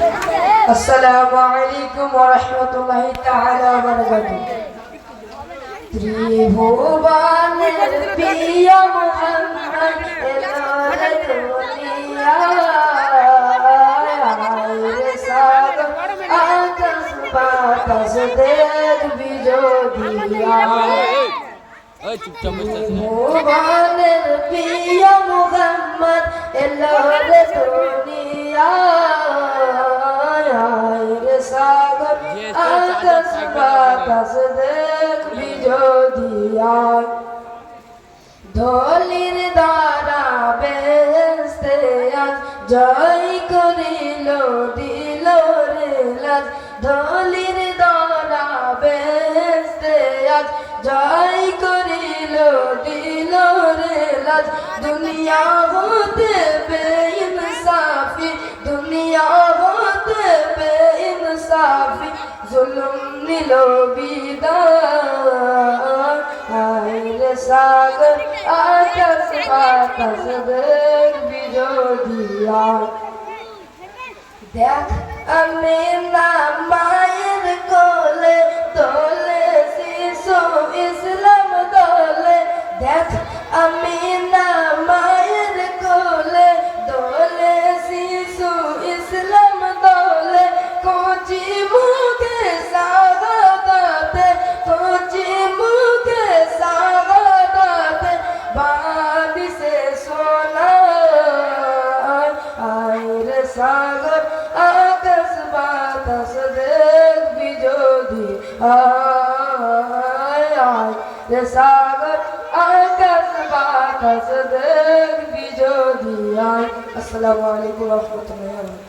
আসসালামু আলাইকুম ওয়া রাহমাতুল্লাহি তাআলা ওয়া বারাকাতুহু ত্রিভুবনের প্রিয় মুহাম্মদ এলো রে দুনিয়ায় সাগর আকাশ বাতাস দেখবি যদিয়া ওই চুপচাপ বসে আছে না। ভুবনের প্রিয় মুহাম্মদ এলো বাতাস দেখবি যদিয়া ধলির দ্বারা বেস্তে আজ জয় করিল, দিল রে লাজ। ধলির দ্বারা বেস্তে আজ জয় করিল, দিল রে লাজ। দুনিয়া জুলুম নিল বিদায় সাগর, আকাশ বাতাস দেখবি যদিয়া দেখ, আমি না মায়ের কোলে তোলে শিশু ইসলাম দলে। দেখ, আমি আকাশ বাতাস দেখবি যদি। আয় আয় রে সাগর আকাশ বাতাস আসসালামু আলাইকুম রহমতুল্লাহ